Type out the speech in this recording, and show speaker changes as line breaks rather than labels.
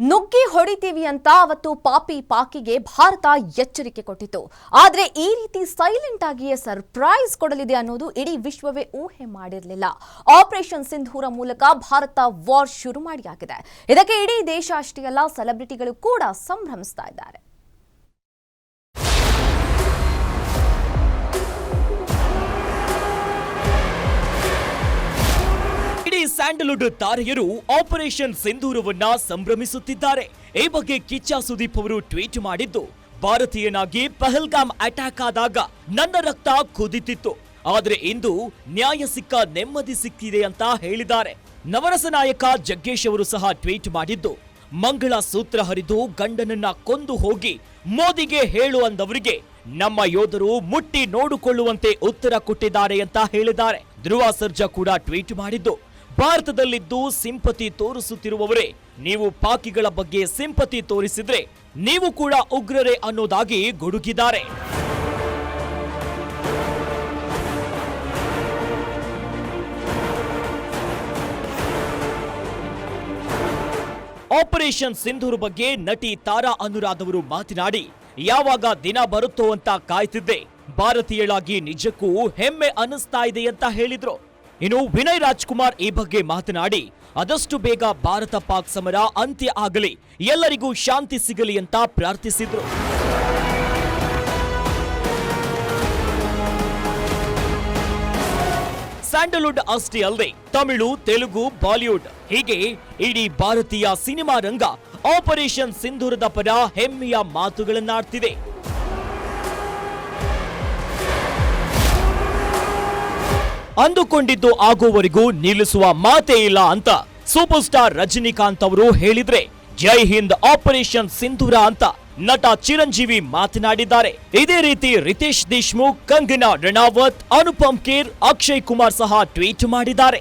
ನುಗ್ಗಿ ಹೊಡಿತೀವಿ ಅಂತ ಅವತ್ತು ಪಾಪಿ ಪಾಕಿಗೆ ಭಾರತ ಎಚ್ಚರಿಕೆ ಕೊಟ್ಟಿತ್ತು. ಆದರೆ ಈ ರೀತಿ ಸೈಲೆಂಟ್ ಆಗಿಯೇ ಸರ್ಪ್ರೈಸ್ ಕೊಡಲಿದೆ ಅನ್ನೋದು ಇಡೀ ವಿಶ್ವವೇ ಊಹೆ ಮಾಡಿರಲಿಲ್ಲ. ಆಪರೇಷನ್ ಸಿಂಧೂರ ಮೂಲಕ ಭಾರತ ವಾರ್ ಶುರು ಮಾಡಿಯಾಗಿದೆ ಇದಕ್ಕೆ ಇಡೀ ದೇಶ ಅಷ್ಟೇ ಅಲ್ಲ ಸೆಲೆಬ್ರಿಟಿಗಳು ಕೂಡ ಸಂಭ್ರಮಿಸ್ತಾ ಇದ್ದಾರೆ.
ಸ್ಯಾಂಡಲ್ವುಡ್ ತಾರೆಯರು ಆಪರೇಷನ್ ಸಿಂಧೂರವನ್ನ ಸಂಭ್ರಮಿಸುತ್ತಿದ್ದಾರೆ. ಈ ಬಗ್ಗೆ ಕಿಚ್ಚ ಸುದೀಪ್ ಅವರು ಟ್ವೀಟ್ ಮಾಡಿದ್ದು, ಭಾರತೀಯನಾಗಿ ಪಹಲ್ಗಾಮ್ ಅಟ್ಯಾಕ್ ಆದಾಗ ನನ್ನ ರಕ್ತ ಕುದಿತಿತ್ತು. ಆದರೆ ಇಂದು ನ್ಯಾಯ ಸಿಕ್ಕ ನೆಮ್ಮದಿ ಸಿಕ್ಕಿದೆ ಅಂತ ಹೇಳಿದ್ದಾರೆ. ನವರಸ ನಾಯಕ ಜಗ್ಗೇಶ್ ಅವರು ಸಹ ಟ್ವೀಟ್ ಮಾಡಿದ್ದು, ಮಂಗಳ ಸೂತ್ರ ಹರಿದು ಗಂಡನನ್ನ ಕೊಂದು ಹೋಗಿ ಮೋದಿಗೆ ಹೇಳು ಅಂದವರಿಗೆ ನಮ್ಮ ಯೋಧರು ಮುಟ್ಟಿ ನೋಡಿಕೊಳ್ಳುವಂತೆ ಉತ್ತರ ಕೊಟ್ಟಿದ್ದಾರೆ ಅಂತ ಹೇಳಿದ್ದಾರೆ. ಧ್ರುವ ಸರ್ಜಾ ಕೂಡ ಟ್ವೀಟ್ ಮಾಡಿದ್ದು ಭಾರತದಲ್ಲಿದ್ದು ಸಿಂಪತಿ ತೋರಿಸುತ್ತಿರುವವರೇ, ನೀವು ಪಾಕಿಗಳ ಬಗ್ಗೆ ಸಿಂಪತಿ ತೋರಿಸಿದ್ರೆ ನೀವು ಕೂಡ ಉಗ್ರರೇ ಅನ್ನೋದಾಗಿ ಗುಡುಗಿದ್ದಾರೆ. ಆಪರೇಷನ್ ಸಿಂಧೂರ್ ಬಗ್ಗೆ ನಟಿ ತಾರಾ ಅನುರಾಧ್ ಅವರು ಮಾತನಾಡಿ, ಯಾವಾಗ ದಿನ ಬರುತ್ತೋ ಅಂತ ಕಾಯ್ತಿದ್ದೆ. ಭಾರತೀಯಳಾಗಿ ನಿಜಕ್ಕೂ ಹೆಮ್ಮೆ ಅನ್ನಿಸ್ತಾ ಇದೆ ಅಂತ ಹೇಳಿದ್ರು. ಇನ್ನು ವಿನಯ್ ರಾಜ್ಕುಮಾರ್ ಈ ಬಗ್ಗೆ ಮಾತನಾಡಿ ಅದಷ್ಟು ಬೇಗ ಭಾರತ ಪಾಕ್ ಸಮರ ಅಂತ್ಯ ಆಗಲಿ, ಎಲ್ಲರಿಗೂ ಶಾಂತಿ ಸಿಗಲಿ ಅಂತ ಪ್ರಾರ್ಥಿಸಿದ್ರು. ಸ್ಯಾಂಡಲ್ವುಡ್ ಅಷ್ಟೇ ಅಲ್ಲದೆ, ತಮಿಳು, ತೆಲುಗು, ಬಾಲಿವುಡ್, ಹೀಗೆ ಇಡೀ ಭಾರತೀಯ ಸಿನಿಮಾ ರಂಗ ಆಪರೇಷನ್ ಸಿಂಧೂರದ ಪರ ಹೆಮ್ಮೆಯ ಮಾತುಗಳನ್ನಾಡ್ತಿದೆ. ಅಂದುಕೊಂಡಿದ್ದು ಆಗುವವರೆಗೂ ನಿಲ್ಲಿಸುವ ಮಾತೇ ಇಲ್ಲ ಅಂತ ಸೂಪರ್ ಸ್ಟಾರ್ ರಜನಿಕಾಂತ್ ಅವರು ಹೇಳಿದ್ರೆ, ಜೈ ಹಿಂದ್ ಆಪರೇಷನ್ ಸಿಂಧೂರ ಅಂತ ನಟ ಚಿರಂಜೀವಿ ಮಾತನಾಡಿದ್ದಾರೆ. ಇದೇ ರೀತಿ ರಿತೇಶ್ ದೇಶ್ಮುಖ್, ಕಂಗನಾ ರಣಾವತ್, ಅನುಪಮ್ ಖೇರ್, ಅಕ್ಷಯ್ ಕುಮಾರ್ ಸಹ ಟ್ವೀಟ್ ಮಾಡಿದ್ದಾರೆ.